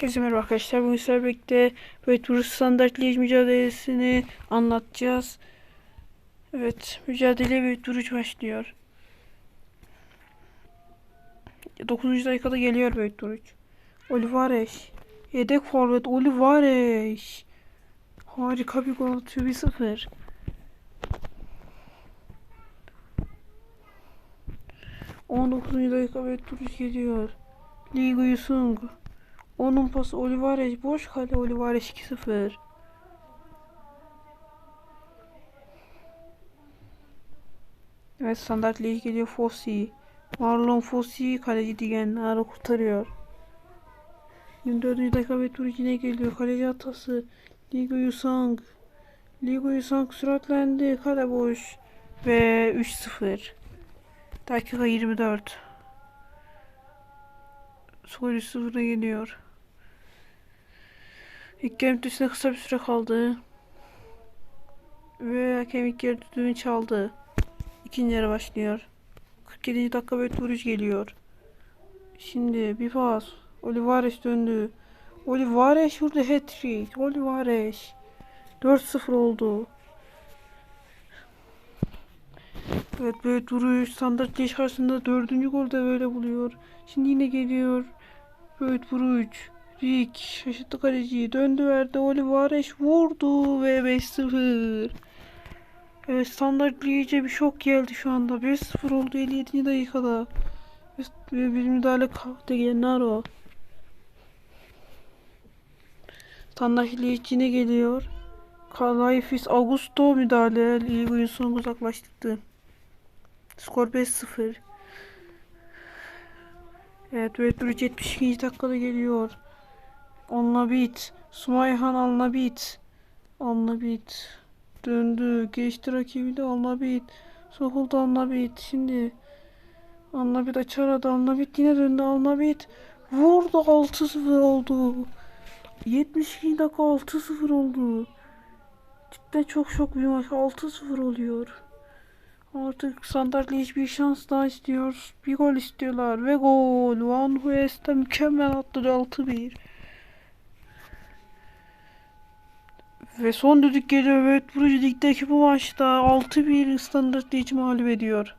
Herkese merhaba arkadaşlar. Bugün sizlerle birlikte böyle Rus standart lig mücadelesini anlatacağız. Evet, mücadele ve duruş başlıyor. 9. dakikada geliyor böyle duruş. Olivares. Yedek forvet Olivares. Harika bir gol atıyor 1-0. On dokuzuncu dakika böyle duruş geliyor. Ligu Yusung. Onun pası Olivares boş kale Olivares 2-0. Evet standart lig geliyor Fossi. Marlon Fossi kaleci diyenleri kurtarıyor. 24. dakika ve tur yine geliyor. Kaleci hatası. Ligo Yusang. Ligo Yusang süratlendi. Kale boş. Ve 3-0. Dakika 24. Skor 3-0'a geliyor. İlk ötesine kısa bir süre kaldı. Ve hakem ilk yarı düdüğünü çaldı. İkinci yarı başlıyor. 47. dakika böyle vuruş geliyor. Şimdi bir pas. Olivares döndü. Olivares vurdu hat-trick. Olivares. 4-0 oldu. Evet böyle duruş standart leş karşısında dördüncü golde böyle buluyor. Şimdi yine geliyor. Böyle vuruş. Rick şaşırttı kaleciyi. Döndü verdi. Olivares vurdu ve 5-0. Evet standart iyice bir şok geldi şu anda. 5-0 oldu 57. dakikada. Ve bir müdahale kalktı Gennaro. Standart yine geliyor. Kalayfis Augusto müdahale. İyi oyun sonu uzaklaştırdı. Skor 5-0. Evet ve duruş 72. dakikada geliyor. Onunla bit. Sumayhan onunla bit. Onunla bit. Döndü. Geçti rakibi de onunla bit. Sokuldu onunla bit. Şimdi onunla bit açar adı onunla bit. Yine döndü onunla bit. Vurdu 6-0 oldu. 72 dakika 6-0 oldu. Cidden çok şok bir maç. 6-0 oluyor. Artık standartlı hiçbir şans daha istiyor. Bir gol istiyorlar ve gol. Van Hues'te mükemmel attı 6-1. Ve son düdük geliyor ve vurucu ligdeki bu maçta 6-1 standart hiç mağlup ediyor.